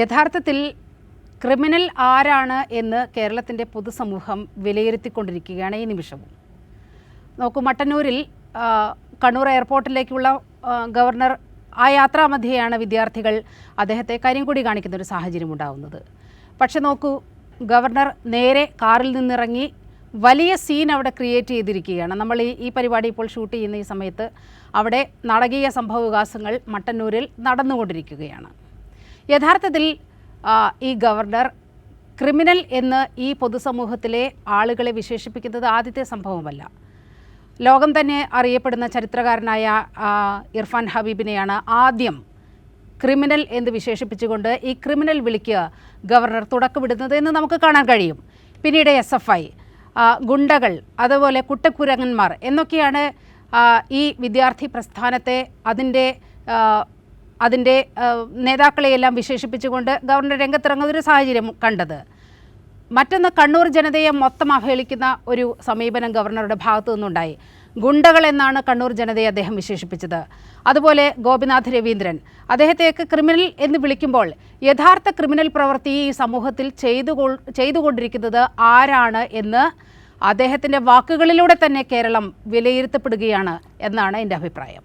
യഥാർത്ഥത്തിൽ ക്രിമിനൽ ആരാണ് എന്ന് കേരളത്തിന്റെ പൊതുസമൂഹം വിലയിരുത്തിക്കൊണ്ടിരിക്കുകയാണ് ഈ നിമിഷവും. നോക്കൂ മട്ടന്നൂരിൽ കണ്ണൂർ എയർപോർട്ടിലേക്കുള്ള ഗവർണർ ആ യാത്രാമധ്യയാണ് വിദ്യാർത്ഥികൾ അദ്ദേഹത്തെ കരിങ്കൊടി കാണിക്കുന്ന ഒരു സാഹചര്യം ഉണ്ടാവുന്നത്. പക്ഷെ നോക്കൂ ഗവർണർ നേരെ കാറിൽ നിന്നിറങ്ങി വലിയ സീൻ അവിടെ ക്രിയേറ്റ് ചെയ്തിരിക്കുകയാണ്. നമ്മൾ ഈ ഈ പരിപാടി ഇപ്പോൾ ഷൂട്ട് ചെയ്യുന്ന ഈ സമയത്ത് അവിടെ നാടകീയ സംഭവ വികാസങ്ങൾ മട്ടന്നൂരിൽ നടന്നുകൊണ്ടിരിക്കുകയാണ്. യഥാർത്ഥത്തിൽ ഈ ഗവർണർ ക്രിമിനൽ എന്ന് ഈ പൊതുസമൂഹത്തിലെ ആളുകളെ വിശേഷിപ്പിക്കുന്നത് ആദ്യത്തെ സംഭവമല്ല. ലോകം തന്നെ അറിയപ്പെടുന്ന ചരിത്രകാരനായ ഇർഫാൻ ഹബീബിനെയാണ് ആദ്യം ക്രിമിനൽ എന്ന് വിശേഷിപ്പിച്ചുകൊണ്ട് ഈ ക്രിമിനൽ വിളിക്ക് ഗവർണർ തുടക്കമിടുന്നത് എന്ന് നമുക്ക് കാണാൻ കഴിയും. പിന്നീട് എസ് എഫ് ഐ ഗുണ്ടകൾ അതുപോലെ കുട്ടക്കുരങ്ങന്മാർ എന്നൊക്കെയാണ് ഈ വിദ്യാർത്ഥി പ്രസ്ഥാനത്തെ അതിന്റെ അതിന്റെ നേതാക്കളെയെല്ലാം വിശേഷിപ്പിച്ചുകൊണ്ട് ഗവർണർ രംഗത്തിറങ്ങുന്ന ഒരു സാഹചര്യം കണ്ടത്. മറ്റൊന്ന് കണ്ണൂർ ജനതയെ മൊത്തം അവഹേളിക്കുന്ന ഒരു സമീപനം ഗവർണറുടെ ഭാഗത്തു നിന്നുണ്ടായി. ഗുണ്ടകൾ എന്നാണ് കണ്ണൂർ ജനതയെ അദ്ദേഹം വിശേഷിപ്പിച്ചത്. അതുപോലെ ഗോപിനാഥ് രവീന്ദ്രൻ. അദ്ദേഹത്തെയൊക്കെ ക്രിമിനൽ എന്ന് വിളിക്കുമ്പോൾ യഥാർത്ഥ ക്രിമിനൽ പ്രവൃത്തി ഈ സമൂഹത്തിൽ ചെയ്തു ചെയ്തുകൊണ്ടിരിക്കുന്നത് ആരാണ് എന്ന് അദ്ദേഹത്തിന്റെ വാക്കുകളിലൂടെ തന്നെ കേരളം വിലയിരുത്തപ്പെടുകയാണ് എന്നാണ് എന്റെ അഭിപ്രായം.